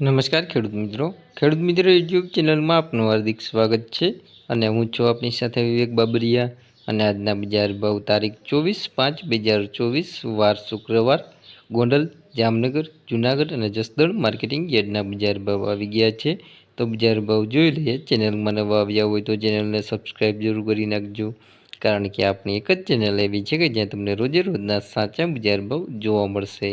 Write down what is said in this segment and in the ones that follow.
નમસ્કાર ખેડૂત મિત્રો. ખેડૂત મિત્રો યુટ્યુબ ચેનલમાં આપનું હાર્દિક સ્વાગત છે અને હું છું આપની સાથે વિવેક બાબરિયા અને આજના બજાર ભાવ તારીખ ચોવીસ પાંચ બે હજાર ચોવીસ વાર શુક્રવાર ગોંડલ, જામનગર, જુનાગઢ અને જસદણ માર્કેટિંગ યાર્ડના બજાર ભાવ આવી ગયા છે. તો બજાર ભાવ જોઈ લઈએ. ચેનલમાં નવા આવ્યા હોય તો ચેનલને સબસ્ક્રાઈબ જરૂર કરી નાખજો. કારણ કે આપણી એક જ ચેનલ એવી છે કે જ્યાં તમને રોજે રોજના સાચા બજાર ભાવ જોવા મળશે.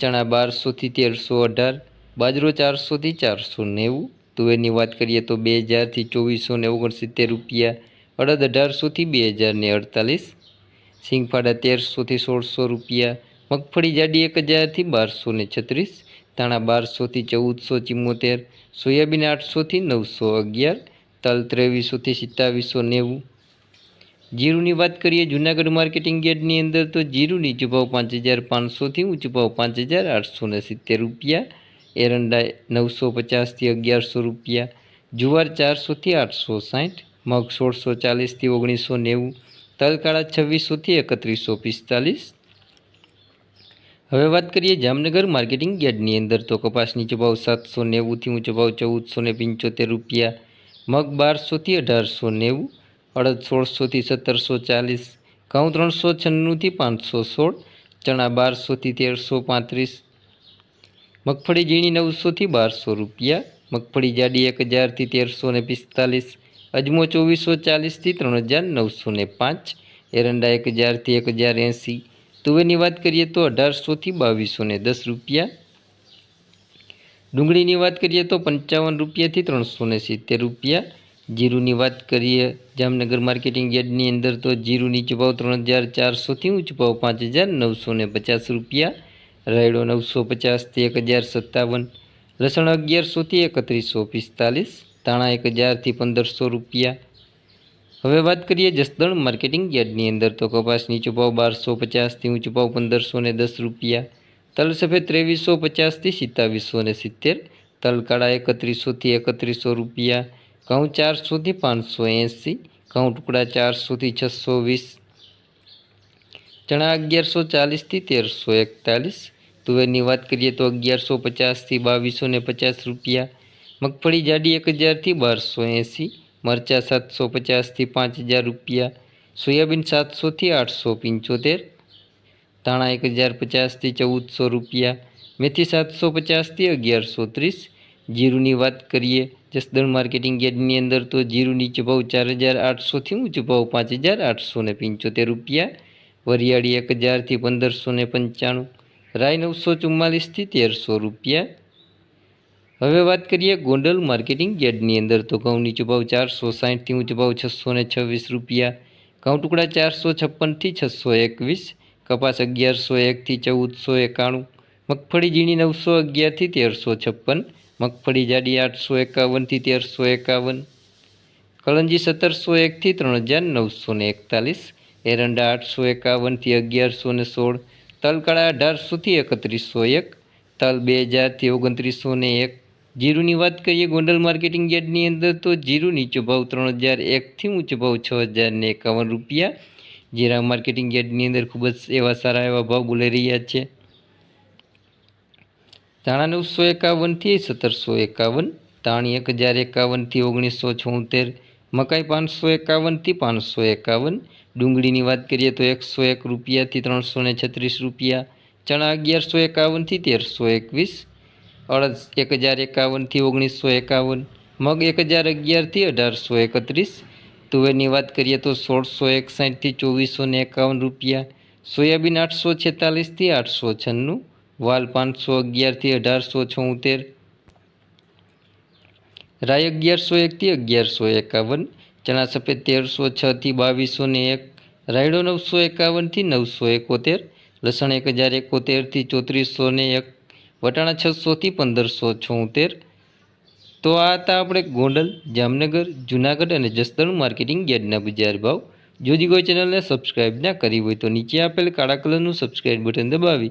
ચણા બારસોથી તેરસો અઢાર, બાજરો ચારસોથી ચારસો નેવું. તુવેરની વાત કરીએ તો બે હજારથી ચોવીસો ને ઓગણસિત્તેર રૂપિયા, અડદ અઢારસોથી બે હજાર ને અડતાલીસ સિંગફાડા તેરસોથી સોળસો રૂપિયા, મગફળી જાડી એક હજારથી બારસો ને છત્રીસ, ધાણા બારસોથી ચૌદસો ચિમ્મોતેર, સોયાબીન આઠસોથી નવસો અગિયાર, તલ ત્રેવીસોથી સિત્તાવીસો નેવું જીરુની વાત કરીએ, જૂનાગઢ માર્કેટિંગ યાર્ડની અંદર તો જીરું નીચો પાંચ હજાર પાંચસોથી ઊંચો ભાવ પાંચ હજાર આઠસો ને સિત્તેર રૂપિયા, એરંડા નવસો પચાસથી અગિયારસો રૂપિયા, જુવાર ચારસોથી આઠસો સાઠ, મગ સોળસો ચાલીસથી ઓગણીસો નેવું, તલકાળા છવ્વીસોથી એકત્રીસો પિસ્તાલીસ. હવે વાત કરીએ જામનગર માર્કેટિંગ યાર્ડની અંદર તો કપાસ નીચો સાતસો નેવુંથી ઊંચો ભાવ ચૌદસો ને પંચોતેર રૂપિયા, મગ બારસોથી અઢારસો નેવું અડદ સોળસોથી સત્તરસો ચાલીસ, ઘઉં ત્રણસો છન્નુંથી પાંચસો સોળ ચણા બારસોથી તેરસો પાંત્રીસ, મગફળી ઝીણી નવસોથી બારસો રૂપિયા, મગફળી જાડી એક હજારથી તેરસો ને પિસ્તાલીસ, અજમો ચોવીસો ચાલીસથી ત્રણ હજાર નવસો ને પાંચ, એરંડા એક હજારથી એક હજાર એંસી, તુવેરની વાત કરીએ તો અઢારસોથી બાવીસો ને દસ રૂપિયા, ડુંગળીની વાત કરીએ તો પંચાવન રૂપિયાથી ત્રણસો ને સિત્તેર રૂપિયા જીરુની વાત કરીએ, જામનગર માર્કેટિંગ યાર્ડની અંદર તો જીરુની ચુપાવ ત્રણ હજાર ચારસોથી ઊંચો ભાવ પાંચ હજાર નવસો ને પચાસ રૂપિયા, રાયડો નવસો પચાસથી એક હજાર સત્તાવન, લસણ અગિયારસોથી એકત્રીસો પિસ્તાલીસ, ધાણા એક હજારથી પંદરસો રૂપિયા. હવે વાત કરીએ જસદણ માર્કેટિંગ યાર્ડની અંદર તો કપાસની ચુપાવ બારસો પચાસથી ઊંચો ભાવ પંદરસો ને દસ રૂપિયા. તલ સફેદ ત્રેવીસો પચાસથી સિત્તાવીસો ને સિત્તેર, તલ કાળા એકત્રીસોથી એકત્રીસો રૂપિયા. ઘઉં ચારસોથી પાંચસો એંસી ઘઉં ટુકડા ચારસોથી છસો વીસ ચણા અગિયારસો ચાલીસથી તેરસો એકતાલીસ તુવેરની વાત કરીએ તો અગિયારસો પચાસથી બાવીસો ને પચાસ રૂપિયા મગફળી જાડી એક હજારથી બારસો એંસી મરચાં સાતસો પચાસથી પાંચ હજાર રૂપિયા સોયાબીન સાતસોથી આઠસો પંચોતેર ધાણા એક હજાર પચાસથી ચૌદસો રૂપિયા મેથી સાતસો પચાસથી અગિયારસો ત્રીસ જીરુની વાત કરીએ, જસદણ માર્કેટિંગ યાર્ડની અંદર તો જીરું નીચો ભાવ ચાર હજાર આઠસોથી ઊંચો ભાવ પાંચ હજાર આઠસો ને પંચોતેર રૂપિયા, વરિયાળી એક હજારથી પંદરસો ને પંચાણું, રાય નવસો ચુમ્માલીસથી તેરસો રૂપિયા. હવે વાત કરીએ ગોંડલ માર્કેટિંગ યાર્ડની અંદર તો ઘઉં નીચો ભાવ ચારસો સાઠથી ઊંચો ભાવ છસો ને છવ્વીસ રૂપિયા ઘઉં ટુકડા ચારસો છપ્પનથી છસો એકવીસ, કપાસ અગિયારસો એકથી ચૌદસો એકાણું, મગફળી ઝીણી નવસો અગિયારથી તેરસો છપ્પન મગફળી જાડી આઠસો એકાવનથી તેરસો એકાવન, કળંજી સત્તરસો એકથી ત્રણ હજાર નવસો ને એકતાલીસ, એરંડા આઠસો એકાવનથી અગિયારસો ને સોળ, તલકાળા અઢારસોથી એકત્રીસો એક, તલ બે હજારથી ઓગણત્રીસો ને એક. જીરુની વાત કરીએ ગોંડલ માર્કેટિંગ યાર્ડની અંદર તો જીરુ નીચો ભાવ ત્રણ હજાર એકથી ઊંચો ભાવ છ હજાર ને એકાવન રૂપિયા. જીરા માર્કેટિંગ યાર્ડની અંદર ખૂબ જ એવા સારા એવા ભાવ બોલાઈ રહ્યા છે. નવસો એકાવનથી સત્તરસો એકાવન, તાણી એક હજાર એકાવનથી ઓગણીસો છોતેર, મકાઈ પાંચસો એકાવનથી પાંચસો એકાવન, ડુંગળીની વાત કરીએ તો એકસો એક રૂપિયાથી ત્રણસો ને છત્રીસ રૂપિયા, ચણા અગિયારસો એકાવનથી તેરસો એકવીસ, અડદ એક હજાર એકાવનથી ઓગણીસો એકાવન, મગ એક હજાર અગિયારથી અઢારસો એકત્રીસ, તુવેરની વાત કરીએ તો સોળસો એકસાઠથી ચોવીસો ને એકાવન રૂપિયા, સોયાબીન આઠસો છેતાલીસથી આઠસો છન્નું વાલ પાંચસો અગિયારથી અઢારસો છોતેર. રાય અગિયારસો એકથી અગિયારસો એકાવન. ચણા સફેદ તેરસો છથી બાવીસો ને એક. રાયડો નવસો એકાવનથી નવસો એકોતેર. લસણ એક હજાર એકોતેરથી ચોત્રીસો ને એક. વટાણા છસોથી પંદરસો છોતેર. તો આ હતા આપણે ગોંડલ, જામનગર, જુનાગઢ અને જસદણ માર્કેટિંગ યાર્ડના બજાર ભાવ. જો કોઈ ચેનલને સબસ્ક્રાઇબ ના કરી હોય તો નીચે આપેલ કાળા કલરનું સબસ્ક્રાઇબ બટન દબાવી